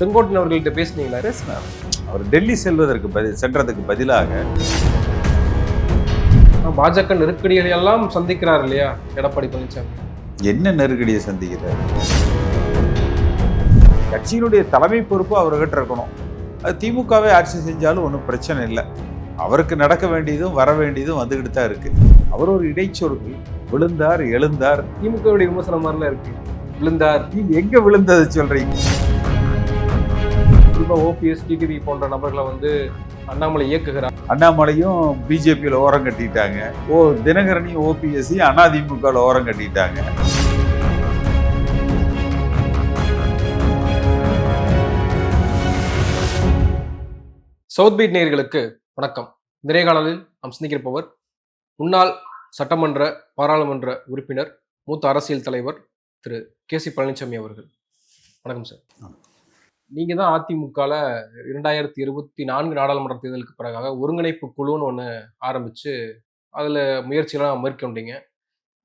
செங்கோட்டன் அவர்கள்ட்ட பேசுனீங்களா? பேசினார் அவர் டெல்லி செல்வதற்கு பதில் சென்றதுக்கு பதிலாக பாஜக நெருக்கடிகளை எல்லாம் சந்திக்கிறார் இல்லையா எடப்பாடி பழனிசாமி? என்ன நெருக்கடியை சந்திக்கிறார்? கட்சியினுடைய தலைமை பொறுப்பு அவர்கிட்ட இருக்கணும். அது திமுகவே ஆட்சி செஞ்சாலும் ஒன்றும் பிரச்சனை இல்லை. அவருக்கு நடக்க வேண்டியதும் வர வேண்டியதும் வந்துக்கிட்டு தான் இருக்கு. அவர் ஒரு இடைச்சொற்கள் விழுந்தார் எழுந்தார். திமுகவுடைய விமர்சனம் மாதிரிலாம் இருக்கு. விழுந்தார். எங்க விழுந்தது சொல்றீங்க? குறிப்பா ஓபிஎஸ் டிடிவி போன்ற நபர்களை வந்து அண்ணாமலை இயக்குகிறார். அண்ணாமலையும் பிஜேபியில் ஓரம் கட்டிட்டாங்க. ஓ தினகரனையும் ஓபிஎஸ்சி அதிமுகவில் ஓரம் கட்டிட்டாங்க. சவுத் பீட் நேயர்களுக்கு வணக்கம். நிறைகாணலில் நாம் சிந்திக்கிறப்பவர் முன்னாள் சட்டமன்ற பாராளுமன்ற உறுப்பினர் மூத்த அரசியல் தலைவர் திரு கே சி பழனிசாமி அவர்கள். வணக்கம் சார். நீங்க தான் அதிமுகல இரண்டாயிரத்தி இருபத்தி நான்கு நாடாளுமன்ற தேர்தலுக்கு பிறகாக ஒருங்கிணைப்பு குழுன்னு ஒன்று ஆரம்பிச்சு அதில் முயற்சியெல்லாம் மேற்கொண்டீங்க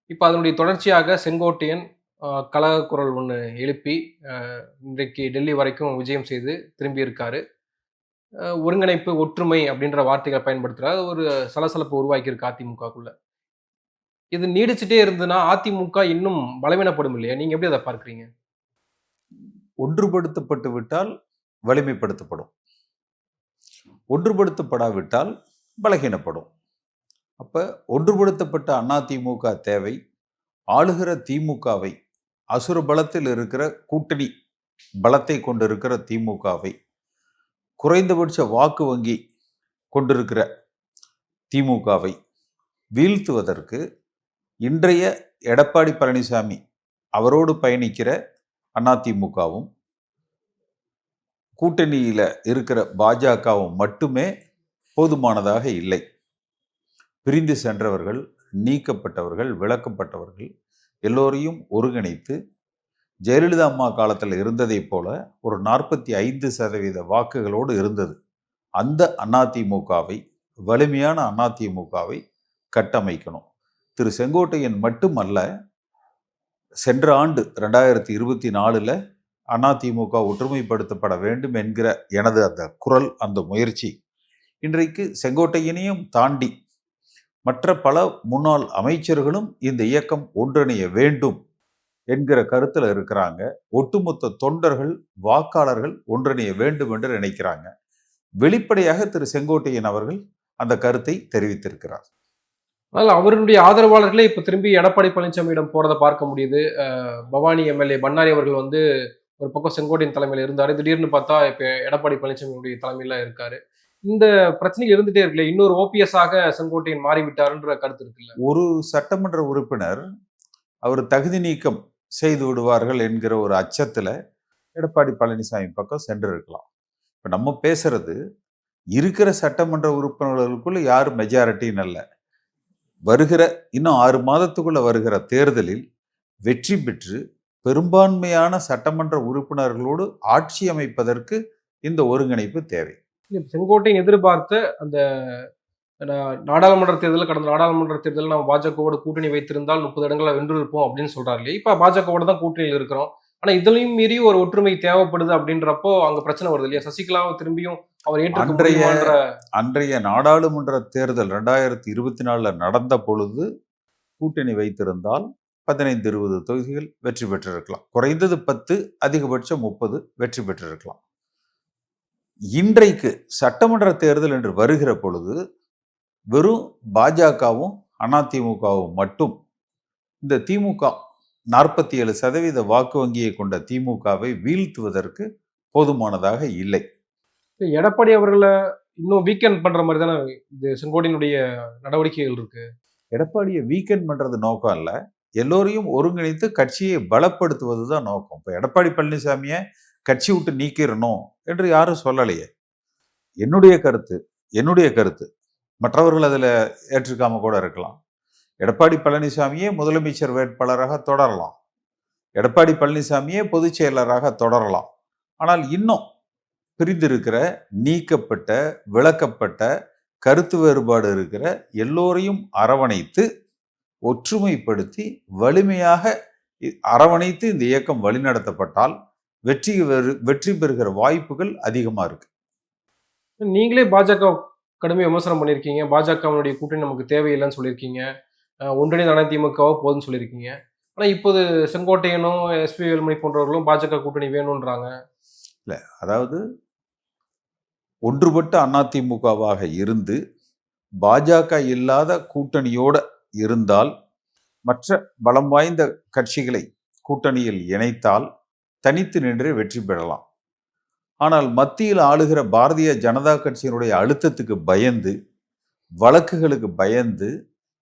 இப்போ அதனுடைய தொடர்ச்சியாக செங்கோட்டையன் ஆஹ், கலக குரல் ஒன்று எழுப்பி இன்றைக்கு டெல்லி வரைக்கும் விஜயம் செய்து திரும்பி இருக்காரு ஒருங்கிணைப்பு ஒற்றுமை அப்படின்ற வார்த்தைகளை பயன்படுத்துறாரு. ஒரு சலசலப்பு உருவாக்கியிருக்கு அதிமுகக்குள்ள. இது நீடிச்சுட்டே இருந்ததுன்னா அதிமுக இன்னும் பலவீனப்படும் இல்லையா? நீங்கள் எப்படி அதை பார்க்குறீங்க? ஒன்றுபடுத்தப்பட்டு விட்டால் வலிமைப்படுத்தப்படும். ஒன்றுபடுத்தப்படாவிட்டால் பலகீனப்படும். அப்போ ஒன்றுபடுத்தப்பட்ட அதிமுக தேவை ஆளுகிற திமுகவை அசுர பலத்தில் இருக்கிற கூட்டணி பலத்தை கொண்டிருக்கிற திமுகவை குறைந்தபட்ச வாக்கு வங்கி கொண்டிருக்கிற திமுகவை வீழ்த்துவதற்கு இன்றைய எடப்பாடி பழனிசாமி அவரோடு பயணிக்கிற அதிமுகவும் கூட்டணியில் இருக்கிற பாஜகவும் மட்டுமே போதுமானதாக இல்லை. பிரிந்து சென்றவர்கள் நீக்கப்பட்டவர்கள் விளக்கப்பட்டவர்கள் எல்லோரையும் ஒருங்கிணைத்து ஜெயலலிதா அம்மா காலத்தில் இருந்ததைப் போல ஒரு நாற்பத்தி ஐந்து சதவீத வாக்குகளோடு இருந்தது. அந்த அதிமுகவை வலிமையான அதிமுகவை கட்டமைக்கணும். திரு செங்கோட்டையன் மட்டுமல்ல சென்ற ஆண்டு ரெண்டாயிரத்தி இருபத்தி நாலில் அதிமுக ஒற்றுமைப்படுத்தப்பட வேண்டும் என்கிற எனது அந்த குரல் அந்த முயற்சி இன்றைக்கு செங்கோட்டையினையும் தாண்டி மற்ற பல முன்னாள் அமைச்சர்களும் இந்த இயக்கம் ஒன்றிணைய வேண்டும் என்கிற கருத்தில் இருக்கிறாங்க. ஒட்டுமொத்த தொண்டர்கள் வாக்காளர்கள் ஒன்றிணைய வேண்டும் என்று நினைக்கிறாங்க. வெளிப்படையாக திரு செங்கோட்டையன் அவர்கள் அந்த கருத்தை தெரிவித்திருக்கிறார். அதனால் அவருடைய ஆதரவாளர்களே இப்போ திரும்பி எடப்பாடி பழனிசாமியிடம் போகிறத பார்க்க முடியுது. பவானி எம்எல்ஏ பண்ணாரி அவர்கள் வந்து ஒரு பக்கம் செங்கோட்டையின் தலைமையில் இருந்தார். திடீர்னு பார்த்தா இப்போ எடப்பாடி பழனிசாமியுடைய தலைமையில் இருக்காரு. இந்த பிரச்சனைகள் இருந்துட்டே இருக்குல்ல. இன்னொரு ஓபிஎஸ் ஆக செங்கோட்டையன் மாறிவிட்டாருன்ற கருத்து இருக்குல்ல. ஒரு சட்டமன்ற உறுப்பினர் அவர் தகுதி நீக்கம் செய்து விடுவார்கள் என்கிற ஒரு அச்சத்தில் எடப்பாடி பழனிசாமி பக்கம் சென்று இருக்கலாம் இப்போ நம்ம பேசுறது இருக்கிற சட்டமன்ற உறுப்பினர்களுக்குள்ள யாரும் மெஜாரிட்டின்னு இல்லை வருகிற இன்னும் ஆறு மாதத்துக்குள்ள வருகிற தேர்தலில் வெற்றி பெற்று பெரும்பான்மையான சட்டமன்ற உறுப்பினர்களோடு ஆட்சி அமைப்பதற்கு இந்த ஒருங்கிணைப்பு தேவை. இல்ல, எதிர்பார்த்த அந்த நாடாளுமன்ற தேர்தல் கடந்த நாடாளுமன்ற தேர்தலில் நம்ம பாஜகவோட கூட்டணி வைத்திருந்தால் முப்பது இடங்களை வென்று இருப்போம் அப்படின்னு சொல்றாரு இல்லையா? இப்போ பாஜகவோட தான் கூட்டணியில் இருக்கிறோம். ஆனா இதுலயும் மீறி ஒரு ஒற்றுமை தேவைப்படுது அப்படின்றப்போ அங்க பிரச்சனை வருது இல்லையா? சசிகலாவை திரும்பியும் அவர் அன்றைய- அன்றைய நாடாளுமன்ற தேர்தல் ரெண்டாயிரத்தி இருபத்தி நாலில் நடந்த பொழுது கூட்டணி வைத்திருந்தால் பதினைந்து இருபது தொகுதிகள் வெற்றி பெற்றிருக்கலாம். குறைந்தது பத்து அதிகபட்சம் முப்பது வெற்றி பெற்றிருக்கலாம். இன்றைக்கு சட்டமன்ற தேர்தல் என்று வருகிற பொழுது வெறும் பாஜகவும் அதிமுகவும் மட்டும் இந்த திமுக நாற்பத்தி ஏழு சதவீத வாக்கு வங்கியை கொண்ட திமுகவை வீழ்த்துவதற்கு போதுமானதாக இல்லை. எடப்பாடி அவர்களை இன்னும் வீக்கெண்ட் பண்ற மாதிரி தானே இது செங்கோட்டையனுடைய நடவடிக்கைகள் இருக்கு? எடப்பாடியை வீக்கெண்ட் பண்றது நோக்கம் இல்ல. எல்லோரையும் ஒருங்கிணைத்து கட்சியை பலப்படுத்துவது தான் நோக்கம். இப்போ எடப்பாடி பழனிசாமியை கட்சி விட்டு நீக்கிடணும் என்று யாரும் சொல்லலையே. என்னுடைய கருத்து என்னுடைய கருத்து. மற்றவர்கள் அதில் ஏற்றுக்காம கூட இருக்கலாம். எடப்பாடி பழனிசாமியே முதலமைச்சர் வேட்பாளராக தொடரலாம். எடப்பாடி பழனிசாமியே பொதுச் செயலராக தொடரலாம். ஆனால் இன்னும் பிரிந்திருக்கிற நீக்கப்பட்ட விளக்கப்பட்ட கருத்து வேறுபாடு இருக்கிற எல்லோரையும் அரவணைத்து ஒற்றுமைப்படுத்தி வலிமையாக அரவணைத்து இந்த இயக்கம் வழிநடத்தப்பட்டால் வெற்றி பெறு- வெற்றி பெறுகிற வாய்ப்புகள் அதிகமாக இருக்கு. நீங்களே பாஜக கடுமையாக விமர்சனம் பண்ணியிருக்கீங்க. பாஜகவினுடைய கூட்டணி நமக்கு தேவையில்லைன்னு சொல்லியிருக்கீங்க. ஒன்றிணைந்த அதிமுகவோ போதும்னு சொல்லியிருக்கீங்க. ஆனால் இப்போது செங்கோட்டையனும் எஸ்பி வேலுமணி போன்றவர்களும் பாஜக கூட்டணி வேணுன்றாங்க. அதாவது ஒன்றுபட்ட அதிமுகவாக இருந்து பாஜக இல்லாத கூட்டணியோட இருந்தால் மற்ற பலம் வாய்ந்த கட்சிகளை கூட்டணியில் இணைத்தால் தனித்து நின்று வெற்றி பெறலாம். ஆனால் மத்தியில் ஆளுகிற பாரதிய ஜனதா கட்சியினுடைய அழுத்தத்துக்கு பயந்து வழக்குகளுக்கு பயந்து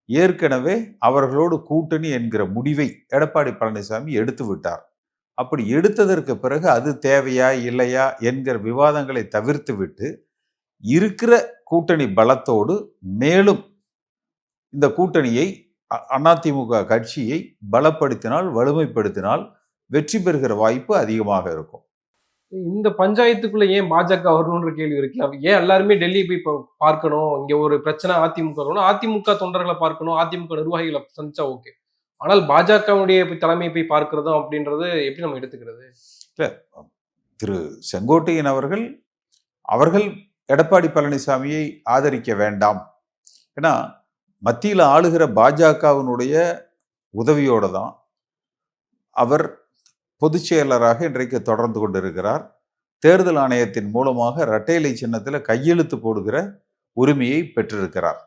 ஏற்கனவே அவர்களோடு கூட்டணி என்கிற முடிவை எடப்பாடி பழனிசாமி எடுத்து விட்டார். அப்படி எடுத்ததற்கு பிறகு அது தேவையா இல்லையா என்கிற விவாதங்களை தவிர்த்து விட்டு இருக்கிற கூட்டணி பலத்தோடு மேலும் இந்த கூட்டணியை அதிமுக கட்சியை பலப்படுத்தினால் வலிமைப்படுத்தினால் வெற்றி பெறுகிற வாய்ப்பு அதிகமாக இருக்கும். இந்த பஞ்சாயத்துக்குள்ள ஏன் பாஜக வரணும்ன்ற கேள்வி இருக்குல்ல ஏன் எல்லாருமே டெல்லி போய் பார்க்கணும்? இங்க ஒரு பிரச்சனை அதிமுக வரணும். அதிமுக தொண்டர்களை பார்க்கணும். அதிமுக நிர்வாகிகளை சந்திச்சா ஓகே. ஆனால் பாஜகவுடைய தலைமையை போய் பார்க்கறதும் அப்படின்றது எப்படி நம்ம எடுத்துக்கிறது? திரு செங்கோட்டையன் அவர்கள் அவர்கள் எடப்பாடி பழனிசாமியை ஆதரிக்க வேண்டாம். ஏன்னா மத்தியில் ஆளுகிற பாஜகவினுடைய உதவியோடு தான் அவர் பொதுச் செயலராக இன்றைக்கு தொடர்ந்து கொண்டிருக்கிறார். தேர்தல் ஆணையத்தின் மூலமாக இரட்டை இலை சின்னத்தில் கையெழுத்து போடுகிற உரிமையை பெற்றிருக்கிறார்.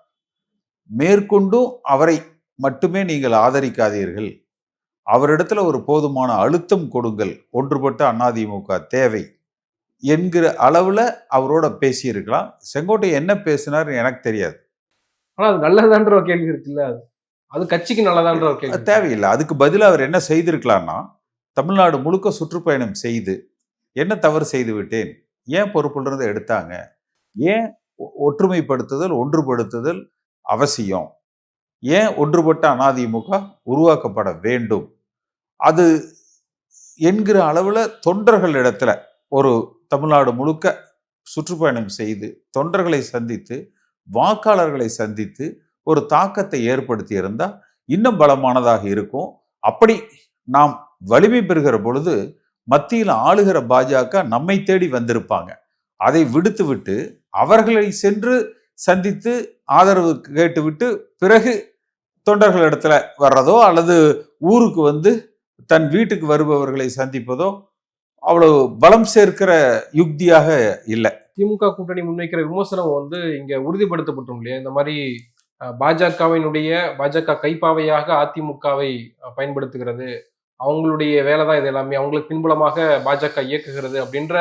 மேற்கொண்டும் அவரை மட்டுமே நீங்கள் ஆதரிக்காதீர்கள். அவரிடத்துல ஒரு போதுமான அழுத்தம் கொடுங்கள். ஒன்றுபட்ட அதிமுக தேவை என்கிற அளவுல அவரோட பேசியிருக்கலாம். செங்கோட்டை என்ன பேசினார் எனக்கு தெரியாது. ஆனா அது நல்லதான்ற கேள்வி இருக்குல்ல அது? கட்சிக்கு நல்லதான்ற தேவையில்லை. அதுக்கு பதிலா அவர் என்ன செய்திருக்கலாம்னா தமிழ்நாடு முழுக்க சுற்றுப்பயணம் செய்து என்ன தவறு செய்து விட்டேன்? ஏன் பொறுப்புன்றதை எடுத்தாங்க? ஏன் ஒ- ஒற்றுமைப்படுத்துதல் ஒன்றுபடுத்துதல் அவசியம்? ஏன் ஒன்றுபட்ட அதிமுக உருவாக்கப்பட வேண்டும்? அது என்கிற அளவில் தொண்டர்கள் இடத்துல ஒரு தமிழ்நாடு முழுக்க சுற்றுப்பயணம் செய்து தொண்டர்களை சந்தித்து வாக்காளர்களை சந்தித்து ஒரு தாக்கத்தை ஏற்படுத்தி இருந்தால் இன்னும் பலமானதாக இருக்கும். அப்படி நாம் வலிமை பெறுகிற பொழுது மத்தியில் ஆளுகிற பாஜக நம்மை தேடி வந்திருப்பாங்க. அதை விடுத்து விட்டு அவர்களை சென்று சந்தித்து ஆதரவு கேட்டுவிட்டு பிறகு தொண்டர்களிடத்துல வர்றதோ அல்லது ஊருக்கு வந்து தன் வீட்டுக்கு வருபவர்களை சந்திப்பதோ அவ்வளவு பலம் சேர்க்கிற யுக்தியாக இல்லை. திமுக கூட்டணி முன்வைக்கிற விமர்சனம் வந்து இங்க உறுதிப்படுத்தப்பட்டோம் இல்லையா? இந்த மாதிரி பாஜகவினுடைய பாஜக கைப்பாவையாக அதிமுகவை பயன்படுத்துகிறது. அவங்களுடைய வேலை தான் இது எல்லாமே. அவங்களுக்கு பின்புலமாக பாஜக இயக்குகிறது அப்படின்ற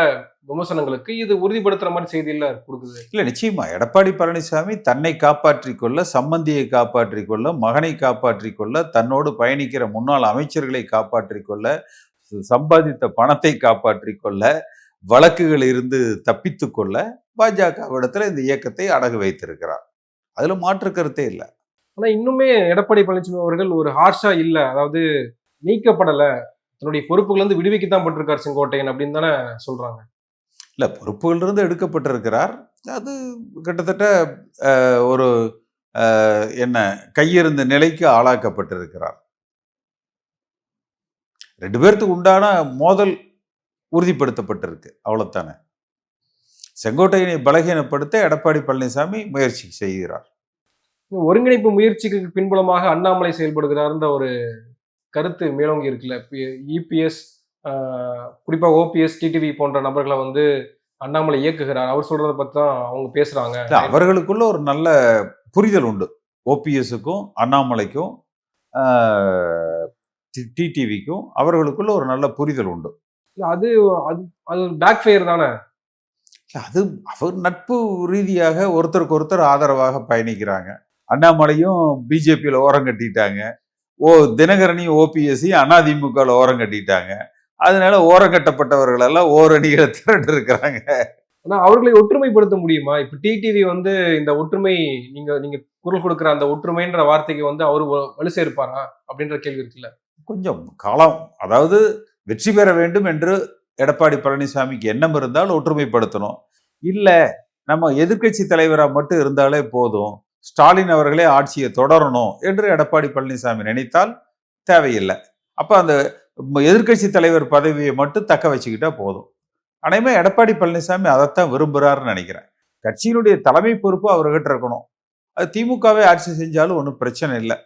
விமர்சனங்களுக்கு இது உறுதிப்படுத்துற மாதிரி செய்தியில கொடுக்குது. இல்ல நிச்சயமா. எடப்பாடி பழனிசாமி தன்னை காப்பாற்றிக் கொள்ள சம்பந்தியை காப்பாற்றிக் கொள்ள மகனை காப்பாற்றிக் கொள்ள தன்னோடு பயணிக்கிற முன்னாள் அமைச்சர்களை காப்பாற்றிக் கொள்ள சம்பாதித்த பணத்தை காப்பாற்றிக் கொள்ள வழக்குகள் இருந்து தப்பித்து கொள்ள பாஜகவிடத்துல இந்த இயக்கத்தை அடகு வைத்திருக்கிறார். அதுல மாற்று கருத்தே இல்லை. ஆனா இன்னுமே எடப்பாடி பழனிசாமி அவர்கள் ஒரு ஹார்ஷா இல்ல. அதாவது நீக்கப்படல. தன்னுடைய பொறுப்புகள் வந்து விடுவிக்கத்தான் பட்டிருக்கார் செங்கோட்டையன் அப்படின்னு தானே சொல்றாங்க. இல்ல பொறுப்புகளிலிருந்து எடுக்கப்பட்டிருக்கிறார். அது கிட்டத்தட்ட ஒரு என்ன கையிருந்த நிலைக்கு ஆளாக்கப்பட்டிருக்கிறார். ரெண்டு பேர்த்துக்கு உண்டான மோதல் உறுதிப்படுத்தப்பட்டிருக்கு. அவ்வளவுதானே. செங்கோட்டையனை பலகீனப்படுத்த எடப்பாடி பழனிசாமி முயற்சி செய்கிறார். ஒருங்கிணைப்பு முயற்சிக்கு பின்புலமாக அண்ணாமலை செயல்படுகிறார்ன்ற ஒரு கருத்து மேலோங்கி இருக்குல்ல. இபிஎஸ் குறிப்பா ஓபிஎஸ் டிடிவி போன்ற நபர்களை வந்து அண்ணாமலை இயக்குகிறார். அவர் சொல்றதை பத்தி தான் அவங்க பேசுறாங்க. அவர்களுக்குள்ள ஒரு நல்ல புரிதல் உண்டு. ஓபிஎஸ்க்கும் அண்ணாமலைக்கும் டிடிவிக்கும் அவர்களுக்குள்ள ஒரு நல்ல புரிதல் உண்டு. அது அது அது பேக் ஃபயர் தானே? அது அவர் நட்பு ரீதியாக ஒருத்தருக்கு ஒருத்தர் ஆதரவாக பயணிக்கிறாங்க. அண்ணாமலையும் பிஜேபியில் ஓரம் கட்டிட்டாங்க. ஓ தினகரனையும் ஓபிஎஸ்சியும் அதிமுகவில் ஓரம் கட்டிட்டாங்க. அதனால ஓரம் கட்டப்பட்டவர்கள் எல்லாம் ஓரணிகளை திரண்டு இருக்கிறாங்க. ஆனா அவர்களை ஒற்றுமைப்படுத்த முடியுமா? இப்ப டிடிவி வந்து இந்த ஒற்றுமை நீங்க நீங்க குரல் கொடுக்குற அந்த ஒற்றுமைன்ற வார்த்தைக்கு வந்து அவர் வலு சேர்ப்பாரா? அப்படின்ற கேள்வி இருக்குல்ல. கொஞ்சம் காலம் அதாவது வெற்றி பெற வேண்டும் என்று எடப்பாடி பழனிசாமிக்கு எண்ணம் இருந்தால் ஒற்றுமைப்படுத்தணும். இல்லை நம்ம எதிர்க்கட்சி தலைவராக மட்டும் இருந்தாலே போதும். ஸ்டாலின் அவர்களே ஆட்சியை தொடரணும் என்று எடப்பாடி பழனிசாமி நினைத்தால் தேவையில்லை. அப்போ அந்த எதிர்க்கட்சி தலைவர் பதவியை மட்டும் தக்க வச்சுக்கிட்டா போதும். அனைமே எடப்பாடி பழனிசாமி அதைத்தான் விரும்புகிறாருன்னு நினைக்கிறேன். கட்சியினுடைய தலைமை பொறுப்பு அவர்கிட்ட இருக்கணும். அது திமுகவே ஆட்சி செஞ்சாலும் ஒன்றும் பிரச்சனை இல்லை.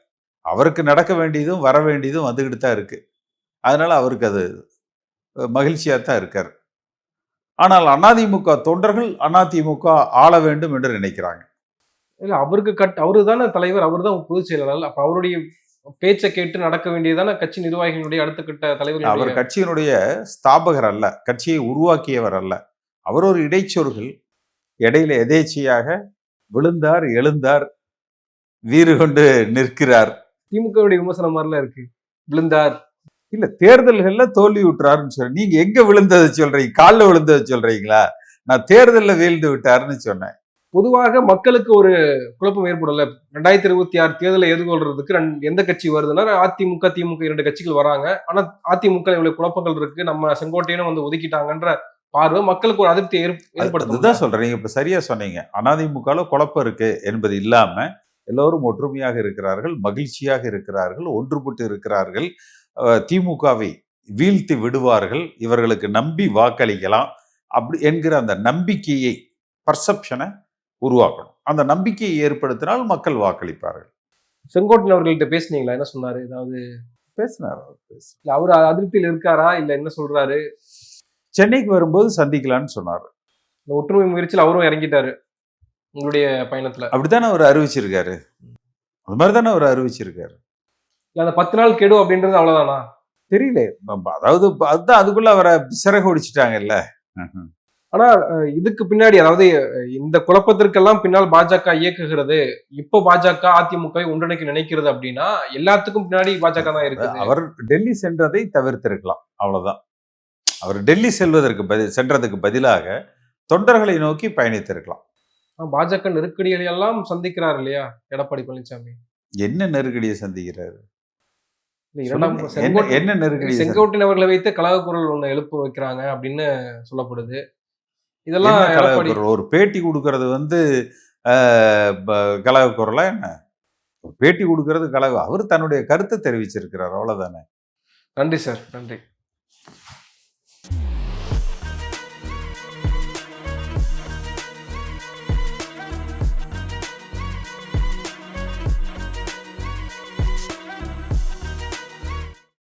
அவருக்கு நடக்க வேண்டியதும் வர வேண்டியதும் வந்துக்கிட்டு தான் இருக்குது அதனால் அவருக்கு அது மகிழ்ச்சியாக தான் இருக்கார். ஆனால் அதிமுக தொண்டர்கள் அதிமுக ஆள வேண்டும் என்று நினைக்கிறாங்க. இல்ல அவருக்கு கட் அவரு தானே தலைவர் அவர் தான் பொதுச் செயலாளர். அப்ப அவருடைய பேச்சை கேட்டு நடக்க வேண்டியதானே கட்சி நிர்வாகிகளுடைய அடுத்த கட்ட அவர் தலைவர்கள் கட்சியினுடைய ஸ்தாபகர் அல்ல கட்சியை உருவாக்கியவர் அல்ல. அவர் ஒரு இடைச்சொருகள் இடையில எதேச்சையாக விழுந்தார் எழுந்தார் வீறு கொண்டு நிற்கிறார். திமுகவுடைய விமர்சனம் மாதிரிலாம் இருக்கு. விழுந்தார். இல்ல தேர்தல்கள்ல தோல்வி விட்டுறாருன்னு சொல்லி நீங்க எங்க விழுந்ததை சொல்றீங்க? காலில் விழுந்ததை சொல்றீங்களா? நான் தேர்தல்ல வீழ்ந்து விட்டாருன்னு சொன்னேன். பொதுவாக மக்களுக்கு ஒரு குழப்பம் ஏற்படல. ரெண்டாயிரத்தி இருபத்தி ஆறு தேர்தலை எதிர்கொள்றதுக்கு ரெண்டு- எந்த கட்சி வருதுன்னா அதிமுக திமுக இரண்டு கட்சிகள் வராங்க. ஆனா அதிமுக இவ்வளவு குழப்பங்கள் இருக்கு. நம்ம செங்கோட்டையனும் வந்து ஒதுக்கிட்டாங்கன்ற பார்வை மக்களுக்கு ஒரு அதிருப்தி அது- ஏற்படுத்தும். அதுதான் சொல்றேன். நீங்க இப்ப சரியா சொன்னீங்க. அதிமுகல குழப்பம் இருக்கு என்பது இல்லாம எல்லோரும் ஒற்றுமையாக இருக்கிறார்கள் மகிழ்ச்சியாக இருக்கிறார்கள் ஒன்றுபட்டு இருக்கிறார்கள். திமுகவை வீழ்த்தி விடுவார்கள். இவர்களுக்கு நம்பி வாக்களிக்கலாம். அப்படி என்கிற அந்த நம்பிக்கையை பர்செப்ஷனை உருவாக்கணும். அந்த நம்பிக்கையை ஏற்படுத்தினால் மக்கள் வாக்களிப்பார்கள். செங்கோட்டையன் அவர்கள்ட்ட பேசுனீங்களா? என்ன சொன்னாரு? ஏதாவது? பேசினார் அவர் அதிருப்தியில் இருக்காரா? இல்ல என்ன சொல்றாரு? சென்னைக்கு வரும்போது சந்திக்கலாம்னு சொன்னார். இந்த ஒற்றுமை முயற்சியில் அவரும் இறங்கிட்டாரு உங்களுடைய பயணத்துல. அப்படித்தானே அவர் அறிவிச்சிருக்காரு? அது மாதிரி தானே அவர் அறிவிச்சிருக்காரு. அந்த பத்து நாள் கெடு அப்படின்றது அவ்வளவுதானா? தெரியல. அதாவது அதுதான் அதுக்குள்ள அவரை சிறகு ஒடிச்சிட்டாங்கல்ல. ஆனா இதுக்கு பின்னாடி அதாவது இந்த குழப்பத்திற்கெல்லாம் பின்னால் பாஜக இயக்குகிறது இப்போ பாஜக அதிமுக ஒன்றிணைக்க நினைக்கிறது அப்படின்னா எல்லாத்துக்கும் பின்னாடி பாஜக தான் இருக்குது. அவர் டெல்லி சென்றதை தவிர்த்திருக்கலாம் அவ்வளவுதான். அவர் டெல்லி செல்வதற்கு பதில் சென்றதுக்கு பதிலாக தொண்டர்களை நோக்கி பயணித்திருக்கலாம். பாஜக நெருக்கடிகளை எல்லாம் சந்திக்கிறார் இல்லையா எடப்பாடி பழனிசாமி என்ன நெருக்கடியை சந்திக்கிறாரு. என்ன நெருக்கடி செங்கோட்டையன் அவர்களை வைத்து கழக குரல் ஒண்ணு எழுப்ப வைக்கிறாங்க அப்படின்னு சொல்லப்படுது. இதெல்லாம் எடப்பாடி ஒரு பேட்டி கொடுக்கறது வந்து ஆஹ், ப- கலக குரலா என்ன? ஒரு பேட்டி கொடுக்கறது கலக அவர் தன்னுடைய கருத்தை தெரிவிச்சிருக்கிறார். அவ்வளவுதானே? நன்றி சார். நன்றி.